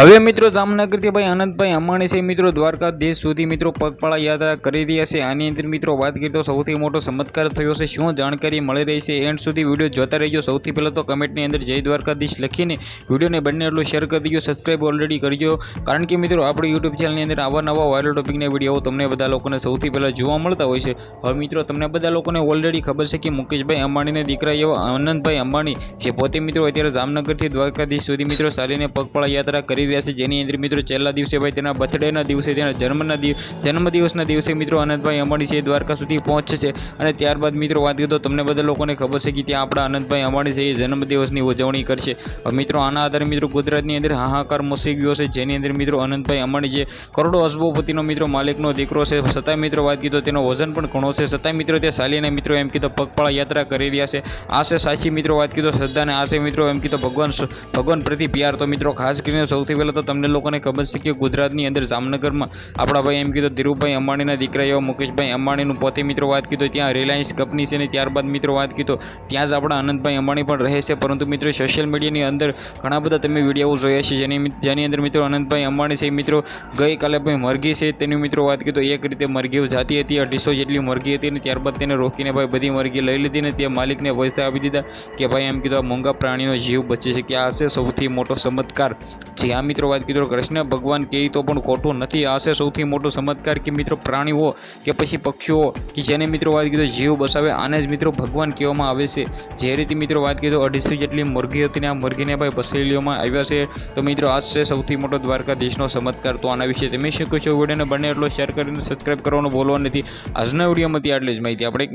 હવે મિત્રો જામનગરથી ભાઈ આનંદભાઈ અંબાણી છે મિત્રો દ્વારકાધીશ સુધી મિત્રો પગપાળા યાત્રા કરી રહ્યા છે. આની અંદર મિત્રો વાત કરીએ તો સૌથી મોટો ચમત્કાર થયો છે, શું જાણકારી મળી રહી છે? એન્ડ સુધી વીડિયો જોતા રહેજો. સૌથી પહેલાં તો કમેન્ટની અંદર જય દ્વારકાધીશ લખીને વિડીયોને બંને એટલું શેર કરી દીજો. સબસ્ક્રાઈબ ઓલરેડી કરજો. કારણ કે મિત્રો આપણી યુટ્યુબ ચેનલની અંદર આવા નવા વાયરલ ટોપિકના વીડિયો તમને બધા લોકોને સૌથી પહેલાં જોવા મળતા હોય છે. હવે મિત્રો તમને બધા લોકોને ઓલરેડી ખબર છે કે મુકેશભાઈ અંબાણીના દીકરા એવા આનંદભાઈ અંબાણી, જે પોતે મિત્રો અત્યારે જામનગરથી દ્વારકાધીશ સુધી મિત્રો સારીને પગપાળા યાત્રા કરી રહ્યા છે. જેની અંદર મિત્રો છેલ્લા દિવસે ભાઈ તેના બર્થડેના દિવસે, તેના જન્મના જન્મદિવસના દિવસે મિત્રો અનંતભાઈ અંબાણી છે દ્વારકા સુધી પહોંચે છે. અને ત્યારબાદ મિત્રો વાત કરીએ તો તમને બધા લોકોને ખબર છે કે ત્યાં આપણા અનંતભાઈ અંબાણી છે એ જન્મદિવસની ઉજવણી કરશે. મિત્રો આના આધારે મિત્રો ગુજરાતની અંદર હાહાકાર મસી ગયો છે. જેની અંદર મિત્રો અનંતભાઈ અંબાણી જે કરોડો અસબોપતિનો મિત્રો માલિકનો દીકરો છે. છતાંય મિત્રો વાત કીધો તેનો વજન પણ ઘણો છે. છતાંય મિત્રો તે સાલીને મિત્રો એમ કીધો પગપાળા યાત્રા કરી રહ્યા છે. આશે સાચી મિત્રો વાત કીધો શ્રદ્ધાને આશે મિત્રો એમ કીધો ભગવાન ભગવાન પ્રતિ પ્યાર. તો મિત્રો ખાસ કરીને સૌથી પહેલાં તો તમને લોકોને ખબર છે કે ગુજરાતની અંદર જામનગરમાં આપણા ભાઈ એમ કીધો, ધીરુભાઈ અંબાણીના દીકરા એવા મુકેશભાઈ અંબાણીનું પોતે મિત્રો વાત કીધો, ત્યાં રિલાયન્સ કંપની છે અને ત્યારબાદ મિત્રો વાત કીધો, ત્યાં જ આપણા આનંદભાઈ અંબાણી પણ રહે છે. પરંતુ મિત્રો સોશિયલ મીડિયાની અંદર ઘણા બધા તમે વીડિયો જોયા છે, જેની જેની અંદર મિત્રો આનંદભાઈ અંબાણી છે મિત્રો ગઈકાલે ભાઈ મરઘી છે. તેની મિત્રો વાત કીધો, એક રીતે મરઘી જાતી હતી, અઢીસો જેટલી મરઘી હતી અને ત્યારબાદ તેને રોકીને ભાઈ બધી મરઘી લઈ લીધી ને તે માલિકને પૈસા આપી દીધા કે ભાઈ એમ કીધું મોંઘા પ્રાણીનો જીવ બચી શકે આ છે સૌથી મોટો ચમત્કાર, જે આ મિત્રો, વાત કીધો કૃષ્ણ. ભગવાન કહે, તો પણ ખોટું નથી. આ છે સૌથી મોટો ચમત્કાર કે, મિત્રો, પ્રાણીઓ કે પછી પક્ષીઓ કે જેને, મિત્રો, વાત કીધો જીવ બસાવે, આને જ, મિત્રો, ભગવાન કહેવામાં આવે છે. જે રીતે, મિત્રો, વાત કીધો, અઢીસો જેટલી મુરઘી હતી ને આ મુરગીને ભાઈ બસેલીઓમાં આવ્યા છે. તો, મિત્રો આ છે સૌથી મોટો દ્વારકાધીશનો ચમત્કાર તો આના વિશે તમે શકો છો? વિડીયોને બને એટલો શેર કરીને સબસ્ક્રાઈબ કરવાનું ભૂલવા નથી. આજના વિડીયોમાંથી આટલી જ માહિતી. આપણે